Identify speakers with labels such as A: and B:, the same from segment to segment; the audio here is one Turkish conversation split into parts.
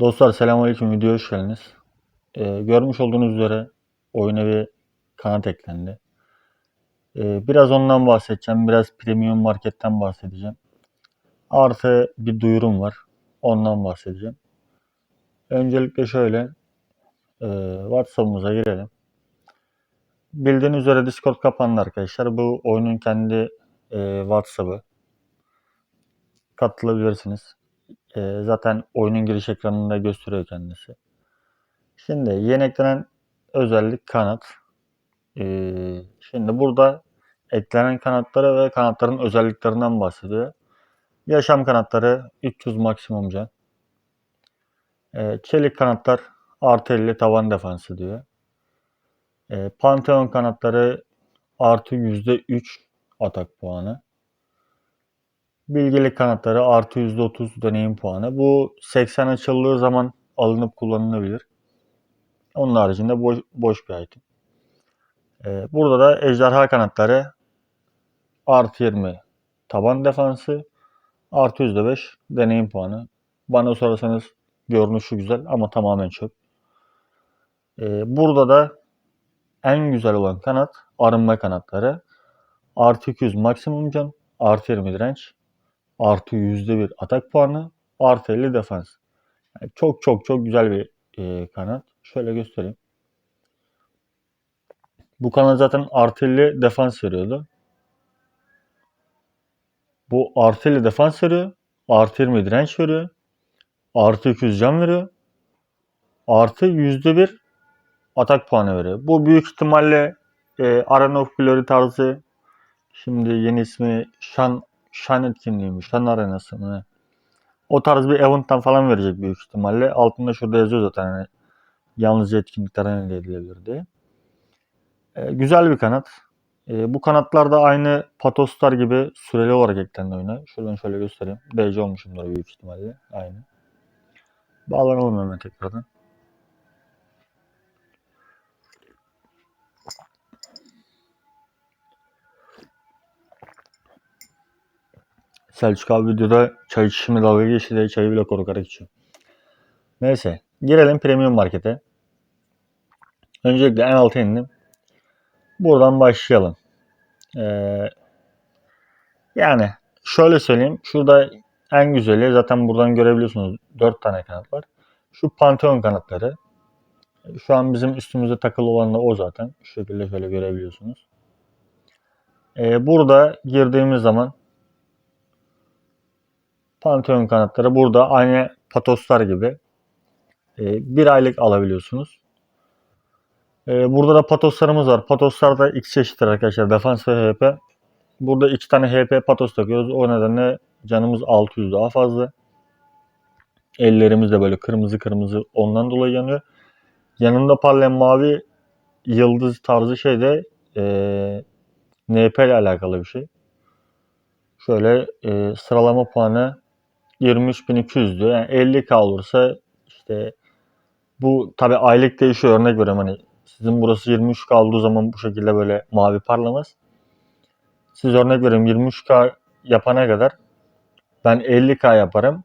A: Dostlar selamünaleyküm videoya hoş geldiniz. Ee, görmüş olduğunuz üzere oyuna bir kanat eklendi. Ee, biraz ondan bahsedeceğim. Biraz premium marketten bahsedeceğim. Artı bir duyurum var. Ondan bahsedeceğim. Öncelikle şöyle e, WhatsApp'ımıza girelim. Bildiğiniz üzere Discord kapandı arkadaşlar. Bu oyunun kendi e, WhatsApp'ı. Katılabilirsiniz. E, zaten oyunun giriş ekranında gösteriyor kendisi. Şimdi yeni eklenen özellik kanat. E, şimdi burada eklenen kanatları ve kanatların özelliklerinden bahsediyor. Yaşam kanatları 300 maksimum can. E, çelik kanatlar artı 50 tavan defansı diyor. E, Pantheon kanatları artı %3 atak puanı. Bilgelik kanatları artı %30 deneyim puanı. Bu 80 açıldığı zaman alınıp kullanılabilir. Onun haricinde boş, boş bir item. Ee, burada da ejderha kanatları artı 20 taban defansı artı %5 deneyim puanı. Bana sorarsanız görünüşü güzel ama tamamen çöp. Ee, burada da en güzel olan kanat arınma kanatları. Artı 200 maksimum can, artı 20 direnç, artı %1 atak puanı, artı 50 defans. Yani çok çok çok güzel bir e, kanat. Şöyle göstereyim. Bu kanat zaten artı 50 defans veriyordu. Bu artı 50 defans veriyor. Artı 20 direnç veriyor. Artı 200 can veriyor. Artı %1 atak puanı veriyor. Bu büyük ihtimalle e, Arena of Glory tarzı şimdi yeni ismi Şan Şan etkinliği mi? Şan arenası mı? O tarz bir event'tan falan verecek büyük ihtimalle. Altında şurada yazıyor zaten hani yalnızca etkinliklerden elde edilebilir diye. E, güzel bir kanat. E, bu kanatlar da aynı Patostar gibi süreli olarak eklendi oyuna. Şuradan şöyle göstereyim. DC olmuşumdur büyük ihtimalle. Aynı. Bağlanalım hemen tekrardan. Selçuk abi videoda çay içişimi dalga geçti diye çayı bile korkarak içiyor. Neyse. Girelim premium markete. Öncelikle en alta indim. Buradan başlayalım. Ee, yani şöyle söyleyeyim. Şurada en güzeli zaten buradan görebiliyorsunuz. 4 tane kanat var. Şu Pantheon kanatları. Şu an bizim üstümüzde takılı olan da o zaten. Şu şekilde şöyle görebiliyorsunuz. Ee, burada girdiğimiz zaman Pantheon kanatları burada aynı patoslar gibi e, bir aylık alabiliyorsunuz. E, burada da patoslarımız var. Patoslar da iki çeşittir arkadaşlar. Defans ve HP. Burada iki tane HP patos takıyoruz. O nedenle canımız 600 daha fazla. Ellerimiz de böyle kırmızı kırmızı ondan dolayı yanıyor. Yanında parlayan mavi yıldız tarzı şey de e, NP ile alakalı bir şey. Şöyle e, sıralama puanı 23.200 diyor. Yani 50k olursa işte bu tabi aylık değişiyor örnek veriyorum hani sizin burası 23k olduğu zaman bu şekilde böyle mavi parlamaz. Siz örnek veriyorum 23k yapana kadar ben 50k yaparım.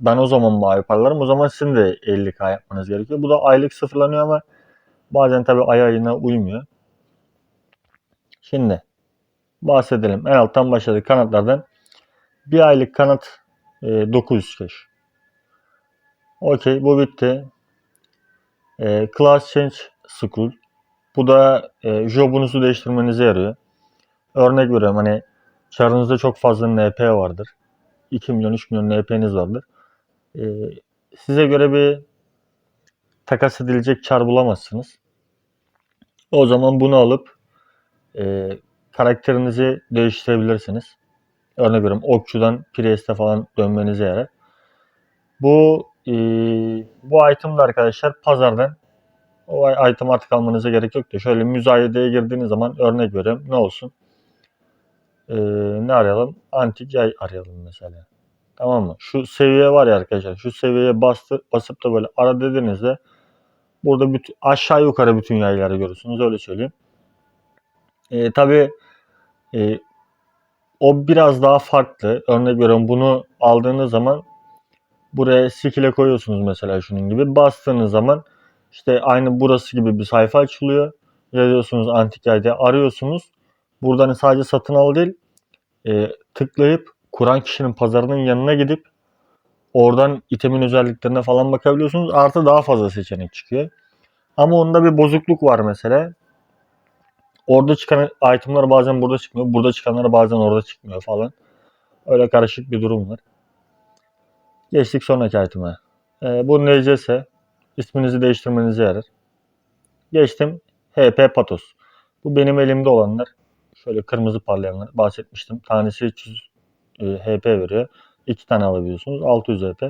A: Ben o zaman mavi parlarım. O zaman sizin de 50k yapmanız gerekiyor. Bu da aylık sıfırlanıyor ama bazen tabi ay ayına uymuyor. Şimdi bahsedelim. En alttan başladık kanatlardan. Bir aylık kanat e, 900 cash. Okey bu bitti. E, class Change School. Bu da e, jobunuzu değiştirmenize yarıyor. Örnek veriyorum hani çarınızda çok fazla NP vardır. 2 milyon 3 milyon NP'niz vardır. E, size göre bir takas edilecek çar bulamazsınız. O zaman bunu alıp e, karakterinizi değiştirebilirsiniz. Örnek veriyorum okçudan Priest'e falan dönmenize yarar. Bu e, bu item'da arkadaşlar pazardan o item artık almanıza gerek yok diyor. Şöyle müzayedeye girdiğiniz zaman örnek veriyorum ne olsun? E, ne arayalım? Antik yay arayalım mesela. Tamam mı? Şu seviye var ya arkadaşlar. Şu seviyeye bastı, basıp da böyle ara dediğinizde burada bütün, aşağı yukarı bütün yayları görürsünüz. Öyle söyleyeyim. E, tabii e, o biraz daha farklı. Örnek veriyorum bunu aldığınız zaman Buraya skill'e koyuyorsunuz mesela şunun gibi. Bastığınız zaman işte aynı burası gibi bir sayfa açılıyor. Yazıyorsunuz antik yayda arıyorsunuz. Buradan sadece satın al değil e, tıklayıp kuran kişinin pazarının yanına gidip oradan itemin özelliklerine falan bakabiliyorsunuz. Artı daha fazla seçenek çıkıyor. Ama onda bir bozukluk var mesela. Orada çıkan itemler bazen burada çıkmıyor. Burada çıkanlar bazen orada çıkmıyor falan. Öyle karışık bir durum var. Geçtik sonraki item'e. Ee, bu NCS. isminizi değiştirmenize yarar. Geçtim. HP Patos. Bu benim elimde olanlar. Şöyle kırmızı parlayanlar. Bahsetmiştim. Tanesi 300 e, HP veriyor. 2 tane alabiliyorsunuz. 600 HP.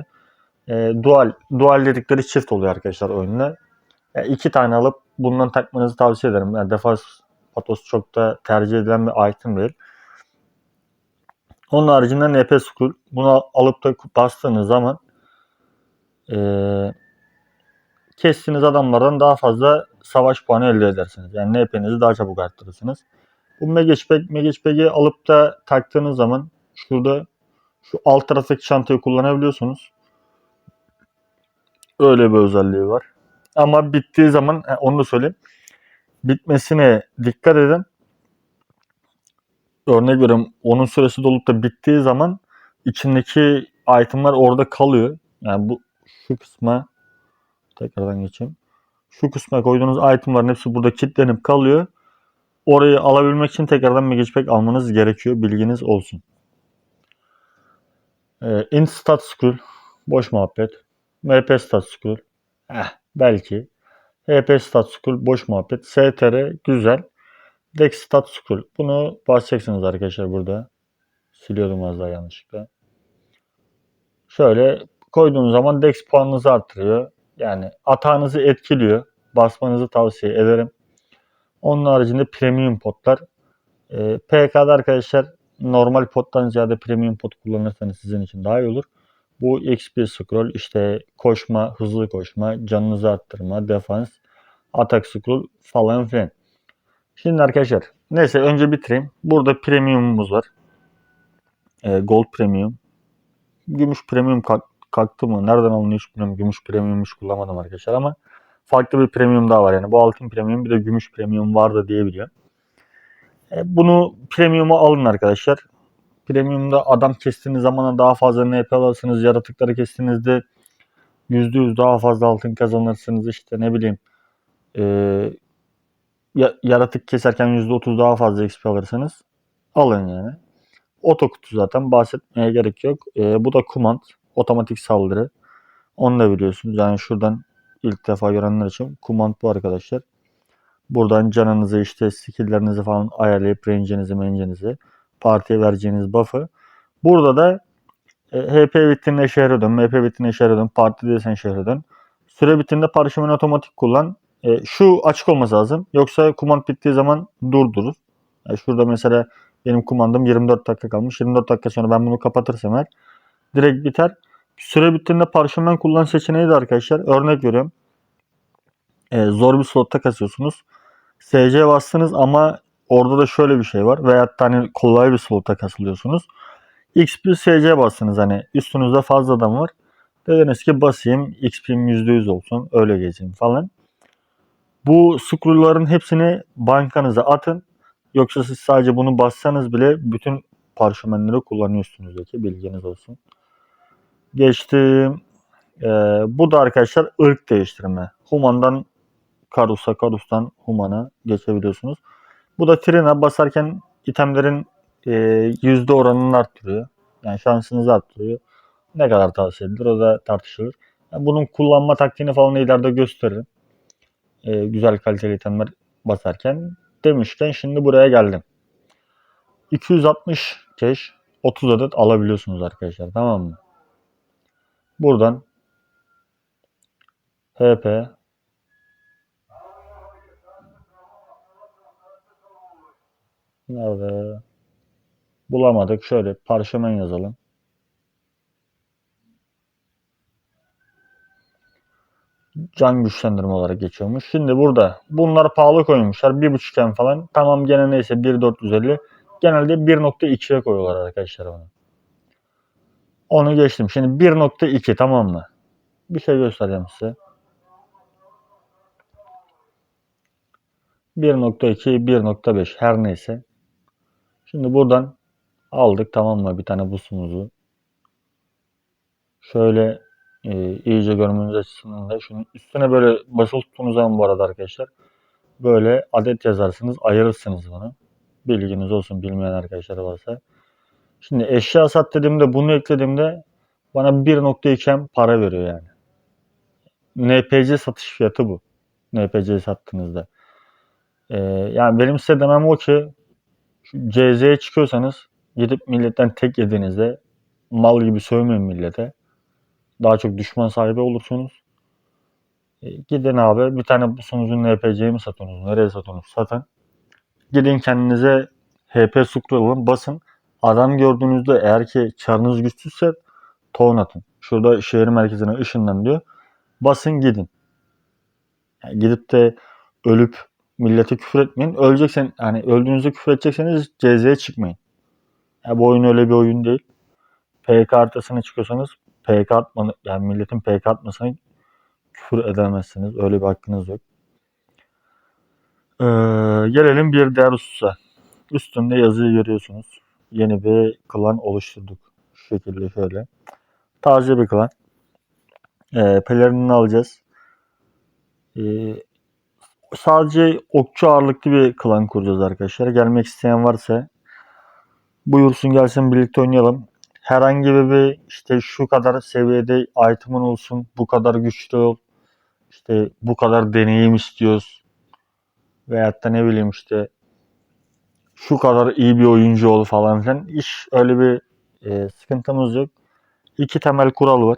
A: E, dual, dual dedikleri çift oluyor arkadaşlar oyunda. Yani iki tane alıp bundan takmanızı tavsiye ederim. Yani defans Patos çok da tercih edilen bir item değil. Onun haricinde NP Skull. Bunu alıp da bastığınız zaman ee, kestiğiniz adamlardan daha fazla savaş puanı elde edersiniz. Yani NP'nizi daha çabuk arttırırsınız. Bu Magicpeg, Magicpeg'i alıp da taktığınız zaman şurada şu alt taraftaki çantayı kullanabiliyorsunuz. Öyle bir özelliği var. Ama bittiği zaman onu da söyleyeyim. Bitmesine dikkat edin. Örnek veriyorum onun süresi dolup da bittiği zaman içindeki itemler orada kalıyor. Yani bu şu kısma tekrardan geçeyim. Şu kısma koyduğunuz itemlerin hepsi burada kilitlenip kalıyor. Orayı alabilmek için tekrardan Magic almanız gerekiyor. Bilginiz olsun. Ee, int stat scroll. Boş muhabbet. MP stat scroll. Eh, belki. HP stat scroll. Boş muhabbet. STR güzel. Dex stat scroll. Bunu basacaksınız arkadaşlar burada. Siliyordum az daha yanlışlıkla. Şöyle koyduğunuz zaman Dex puanınızı artırıyor. Yani atağınızı etkiliyor. Basmanızı tavsiye ederim. Onun haricinde premium potlar. E, PK'da arkadaşlar normal pottan ziyade premium pot kullanırsanız sizin için daha iyi olur. Bu XP scroll işte koşma, hızlı koşma, canınızı arttırma, defans, atak scroll falan filan. Şimdi arkadaşlar neyse önce bitireyim. Burada premiumumuz var. E, gold premium. Gümüş premium kalk, kalktı mı? Nereden alınıyor hiç bilmiyorum. Gümüş premium hiç kullanmadım arkadaşlar ama farklı bir premium daha var. Yani bu altın premium bir de gümüş premium vardı diyebiliyorum. E, bunu premium'a alın arkadaşlar. Premium'da adam kestiğiniz zamana daha fazla NP alırsınız. Yaratıkları kestiğinizde %100 daha fazla altın kazanırsınız. İşte ne bileyim e, yaratık keserken %30 daha fazla XP alırsınız. Alın yani. Oto kutu zaten bahsetmeye gerek yok. E, bu da command. Otomatik saldırı. Onu da biliyorsunuz. Yani şuradan ilk defa görenler için command bu arkadaşlar. Buradan canınızı işte skilllerinizi falan ayarlayıp range'inizi mence'nizi partiye vereceğiniz buff'ı. Burada da e, HP bittiğinde şehre dön, MP bittiğinde şehre dön, partideysen şehre dön. Süre bittiğinde parşömen otomatik kullan. E, şu açık olması lazım. Yoksa kumand bittiği zaman durdurur. Yani şurada mesela benim kumandım 24 dakika kalmış. 24 dakika sonra ben bunu kapatırsam eğer direkt biter. Süre bittiğinde parşömen kullan seçeneği de arkadaşlar. Örnek veriyorum. E, zor bir slotta kasıyorsunuz. SC bastınız ama orada da şöyle bir şey var. Da hani kolay bir slotta kasılıyorsunuz. X1 SC bastınız hani üstünüzde fazla adam var. Dediniz ki basayım XP'm %100 olsun öyle gezeyim falan. Bu scroll'ların hepsini bankanıza atın. Yoksa siz sadece bunu bassanız bile bütün parşömenleri kullanıyorsunuz bilginiz olsun. Geçtim. Ee, bu da arkadaşlar ırk değiştirme. Human'dan Karus'a, Karus'tan Human'a geçebiliyorsunuz. Bu da Trina basarken itemlerin e, yüzde oranını arttırıyor. Yani şansınızı arttırıyor. Ne kadar tavsiye edilir o da tartışılır. Yani bunun kullanma taktiğini falan ileride gösteririm. E, güzel kaliteli itemler basarken. Demişken şimdi buraya geldim. 260 keş 30 adet alabiliyorsunuz arkadaşlar tamam mı? Buradan HP Nerede? Bulamadık. Şöyle parşömen yazalım. Can güçlendirme olarak geçiyormuş. Şimdi burada bunlar pahalı koymuşlar. 1.5M falan. Tamam gene neyse 1.450. Genelde 1.2'ye koyuyorlar arkadaşlar onu. Onu geçtim. Şimdi 1.2 tamam mı? Bir şey göstereceğim size. 1.2, 1.5 her neyse. Şimdi buradan aldık tamam mı bir tane busumuzu. Şöyle e, iyice görmeniz açısından da şunun üstüne böyle basılı tuttuğunuz zaman bu arada arkadaşlar böyle adet yazarsınız ayırırsınız bunu. Bilginiz olsun bilmeyen arkadaşlar varsa. Şimdi eşya sat dediğimde bunu eklediğimde bana 1.2M para veriyor yani. NPC satış fiyatı bu. NPC sattığınızda. Ee, yani benim size demem o ki CZ'ye çıkıyorsanız gidip milletten tek yediğinizde mal gibi sövmeyin millete. Daha çok düşman sahibi olursunuz. E, gidin abi bir tane bu sonucun NPC'yi mi satıyorsunuz? Nereye satıyorsunuz? Satın. Gidin kendinize HP scroll alın basın. Adam gördüğünüzde eğer ki çarınız güçsüzse tohum atın. Şurada şehir merkezine ışınlan diyor. Basın gidin. Yani gidip de ölüp millete küfür etmeyin. Öleceksen hani öldüğünüzde küfür edecekseniz CZ'ye çıkmayın. Ya bu oyun öyle bir oyun değil. PK haritasına çıkıyorsanız PK atmanı yani milletin PK atmasına küfür edemezsiniz. Öyle bir hakkınız yok. Ee, gelelim bir diğer hususa. Üstünde yazıyı görüyorsunuz. Yeni bir klan oluşturduk. Şu şekilde şöyle. Taze bir klan. Ee, pelerinini alacağız. Ee, sadece okçu ağırlıklı bir klan kuracağız arkadaşlar. Gelmek isteyen varsa buyursun gelsin birlikte oynayalım. Herhangi bir işte şu kadar seviyede item'ın olsun, bu kadar güçlü ol, işte bu kadar deneyim istiyoruz. Veyahut da ne bileyim işte şu kadar iyi bir oyuncu ol falan filan. Hiç öyle bir e, sıkıntımız yok. İki temel kural var.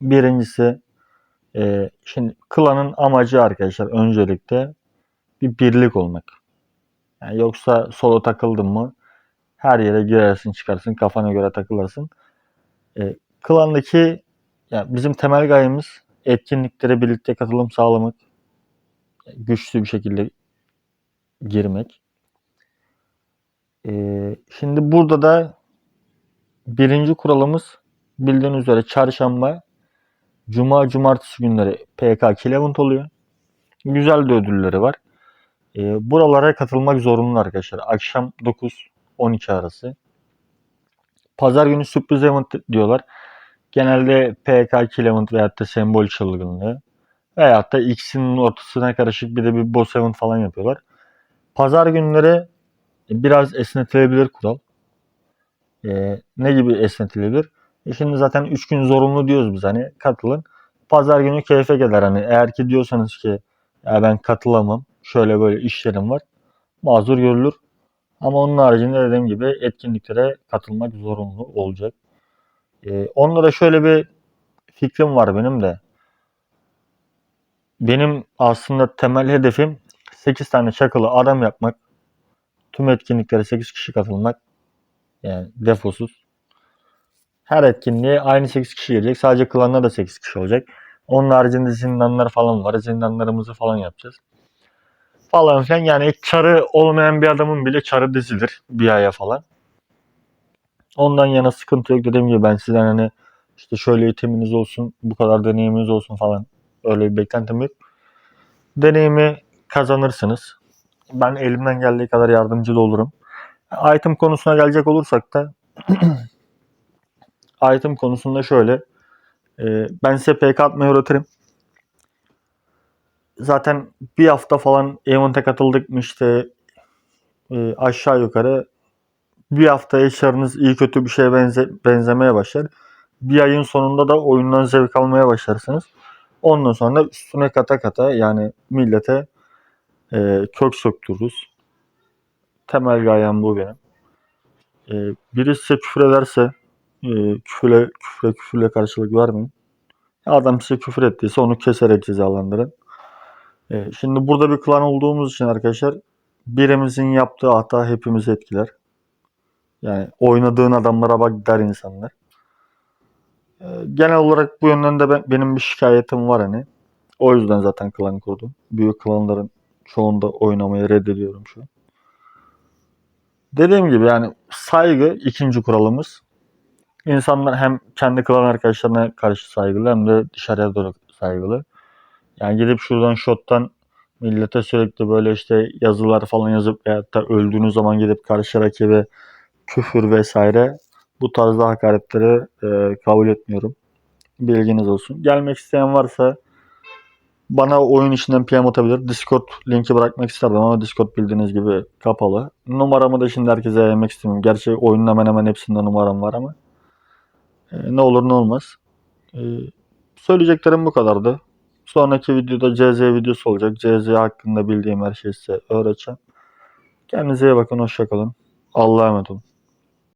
A: Birincisi e, şimdi klanın amacı arkadaşlar öncelikle bir birlik olmak. Yani yoksa solo takıldın mı her yere girersin çıkarsın kafana göre takılırsın. E, klandaki yani bizim temel gayemiz etkinliklere birlikte katılım sağlamak. Güçlü bir şekilde girmek. E, şimdi burada da birinci kuralımız bildiğiniz üzere çarşamba, cuma, cumartesi günleri PK Kill Event oluyor. Güzel de ödülleri var. E, buralara katılmak zorunlu arkadaşlar. Akşam 9-12 arası. Pazar günü sürpriz event diyorlar. Genelde PK Event veyahut da sembol çılgınlığı. Veyahut da ikisinin ortasına karışık bir de bir boss event falan yapıyorlar. Pazar günleri biraz esnetilebilir kural. Ee, ne gibi esnetilebilir? E şimdi zaten 3 gün zorunlu diyoruz biz hani katılın. Pazar günü keyfe gelir hani eğer ki diyorsanız ki ya ben katılamam şöyle böyle işlerim var mazur görülür. Ama onun haricinde dediğim gibi etkinliklere katılmak zorunlu olacak. Ee, onunla da şöyle bir fikrim var benim de. Benim aslında temel hedefim 8 tane çakılı adam yapmak. Tüm etkinliklere 8 kişi katılmak. Yani defosuz. Her etkinliğe aynı 8 kişi gelecek. Sadece klanla da 8 kişi olacak. Onun haricinde zindanlar falan var. Zindanlarımızı falan yapacağız. Falan filan. Yani çarı olmayan bir adamın bile çarı dizilir. Bir aya falan. Ondan yana sıkıntı yok. Dediğim gibi ben sizden hani işte şöyle eğitiminiz olsun, bu kadar deneyiminiz olsun falan. Öyle bir beklentim yok. Deneyimi kazanırsınız. Ben elimden geldiği kadar yardımcı da olurum. Item konusuna gelecek olursak da item konusunda şöyle. e, ben size PK atmayı öğretirim. Zaten bir hafta falan event'e katıldık mı işte e, aşağı yukarı bir hafta yaşarınız iyi kötü bir şeye benze, benzemeye başlar. Bir ayın sonunda da oyundan zevk almaya başlarsınız. Ondan sonra üstüne kata kata yani millete e, kök söktürürüz. Temel gayem bu benim. E, birisi size küfür ederse e, küfüre, küfüre küfürle karşılık vermeyin. Adam size küfür ettiyse onu keserek cezalandırın. E, şimdi burada bir klan olduğumuz için arkadaşlar birimizin yaptığı hata hepimizi etkiler. Yani oynadığın adamlara bak der insanlar. E, genel olarak bu yönden de ben, benim bir şikayetim var hani. O yüzden zaten klan kurdum. Büyük klanların çoğunda oynamayı reddediyorum şu an. Dediğim gibi yani saygı ikinci kuralımız. insanlar hem kendi klan arkadaşlarına karşı saygılı hem de dışarıya doğru saygılı. Yani gidip şuradan shot'tan millete sürekli böyle işte yazılar falan yazıp veyahut da öldüğünüz zaman gidip karşı rakibe küfür vesaire bu tarzda hakaretleri e, kabul etmiyorum. Bilginiz olsun. Gelmek isteyen varsa bana oyun içinden PM atabilir. Discord linki bırakmak isterdim ama Discord bildiğiniz gibi kapalı. Numaramı da şimdi herkese yaymak istemiyorum. Gerçi oyunun hemen hemen hepsinde numaram var ama e, ne olur ne olmaz. E, söyleyeceklerim bu kadardı. Sonraki videoda CZ videosu olacak. CZ hakkında bildiğim her şeyi size öğreteceğim. Kendinize iyi bakın. Hoşçakalın. Allah'a emanet olun.